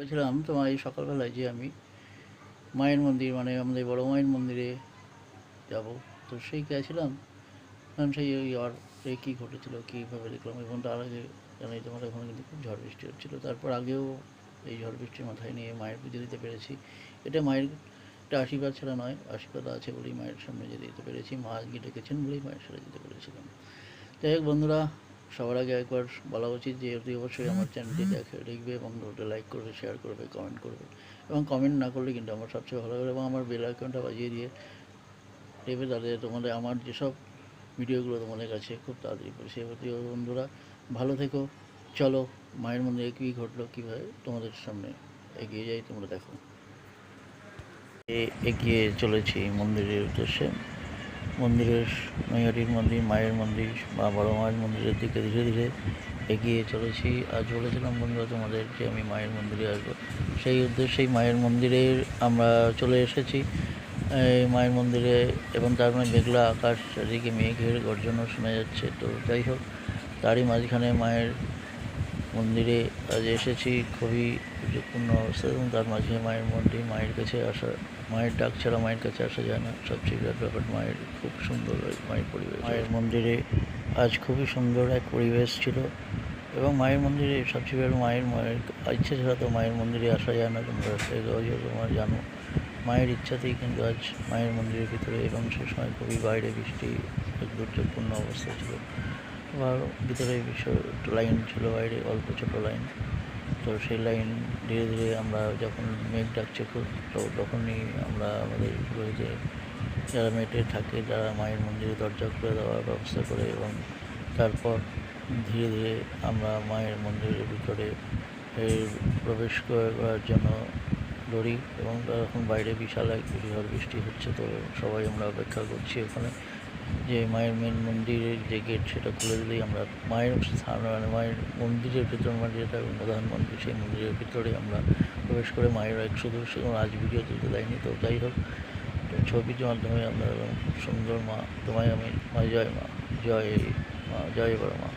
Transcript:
বলেছিলাম তোমার এই সকালবেলায় যে আমি মায়ের মন্দির মানে আমাদের বড় মায়ের মন্দিরে যাব। তো সেই গেছিলাম। কারণ সেই ওই আর কী ঘটেছিল কীভাবে দেখলাম? এবং তার আগে জানাই তোমার ওখানে কিন্তু খুব ঝড় বৃষ্টি হচ্ছিল। তারপর আগেও এই ঝড় বৃষ্টির মাথায় নিয়ে মায়ের পুজো দিতে পেরেছি। এটা মায়ের একটা আশীর্বাদ ছাড়া নয়, আশীর্বাদ আছে বলেই মায়ের সামনে যেতে দিতে পেরেছি। মা আজকে ডেকেছেন বলেই মায়ের সাথে যেতে পেরেছিলাম। যাই হোক বন্ধুরা সবার আগে একবার বলা উচিত যে অতি অবশ্যই আমার চ্যানেলটি দেখে দেখবে এবং ওটা লাইক করবে শেয়ার করবে কমেন্ট করবে এবং কমেন্ট না করলে কিন্তু আমার সবচেয়ে ভালো হবে এবং আমার বেল আইকনটা বাজিয়ে দিয়ে দেবে তাদের তোমাদের আমার যেসব ভিডিওগুলো তোমাদের কাছে খুব তাড়াতাড়ি পৌঁছে যাবে। প্রিয় বন্ধুরা, ভালো থেকো। চলো, মায়ের মন্দিরে কী ঘটলো, কীভাবে তোমাদের সামনে এগিয়ে যাই, তোমরা দেখো। এগিয়ে চলেছি মন্দিরের উদ্দেশ্যে। মন্দিরের নৈহাটির মন্দির, মায়ের মন্দির বা বড় মায়ের মন্দিরের দিকে ধীরে ধীরে এগিয়ে চলেছি। আজ বলেছিলাম বন্ধুরা তোমাদের যে আমি মায়ের মন্দিরে আসব। সেই উদ্দেশ্যেই মায়ের মন্দিরে আমরা চলে এসেছি। এই মায়ের মন্দিরে এবং তার মানে মেঘলা আকাশ, চারিদিকে মেঘের গর্জনও শোনা যাচ্ছে। তো যাই হোক, তারই মাঝখানে মায়ের মন্দিরে আজ এসেছি, খুবই ঝুঁকপূর্ণ অবস্থা এবং তার মাঝে মায়ের মন্দির, মায়ের কাছে আসা, মায়ের ডাক ছাড়া মায়ের কাছে আসা যায় না। সবচেয়ে বিরাট ব্যাপার, মায়ের খুব সুন্দর মায়ের পরিবেশ। মায়ের মন্দিরে আজ খুবই সুন্দর এক পরিবেশ ছিল এবং মায়ের মন্দিরে সবচেয়ে বিরাট মায়ের মায়ের ইচ্ছে ছাড়া তো মায়ের মন্দিরে আসা যায় না, তোমরা তোমরা জানো। মায়ের ইচ্ছাতেই কিন্তু আজ মায়ের মন্দিরের ভিতরে এবং সে সময় খুবই বাইরে বৃষ্টি দুর্যোগপূর্ণ অবস্থা ছিল। আর ভিতরে বিষয় লাইন ছিল বাইরে, অল্প ছোটো লাইন তো সেই লাইন ধীরে ধীরে আমরা যখন মেঘ ডাকছে খুব, তো তখনই আমরা আমাদের পুরোহিতে যারা মেটে থাকে, যারা মায়ের মন্দিরে দরজা খুলে দেওয়ার ব্যবস্থা করে এবং তারপর ধীরে ধীরে আমরা মায়ের মন্দিরের ভিতরে প্রবেশ করার জন্য দড়ি এবং এখন বাইরে বিশাল এক ঝড় বৃষ্টি হচ্ছে, তো সবাই আমরা অপেক্ষা করছি ওখানে। যে মায়ের মেন মন্দিরের যে গেট সেটা খুলে দিলেই আমরা মায়ের স্থান মানে মায়ের মন্দিরের ভিতর মানে যেটা প্রধান মন্দির, সেই মন্দিরের ভিতরে আমরা প্রবেশ করে মায়ের এক শুধু আজ ভিডিও তুলতে দেয়নি তো যাই হোক, ছবির মাধ্যমে আমরা সুন্দর মা, তোমায় আমি, মা জয় মা জয় মা, জয় বড় মা।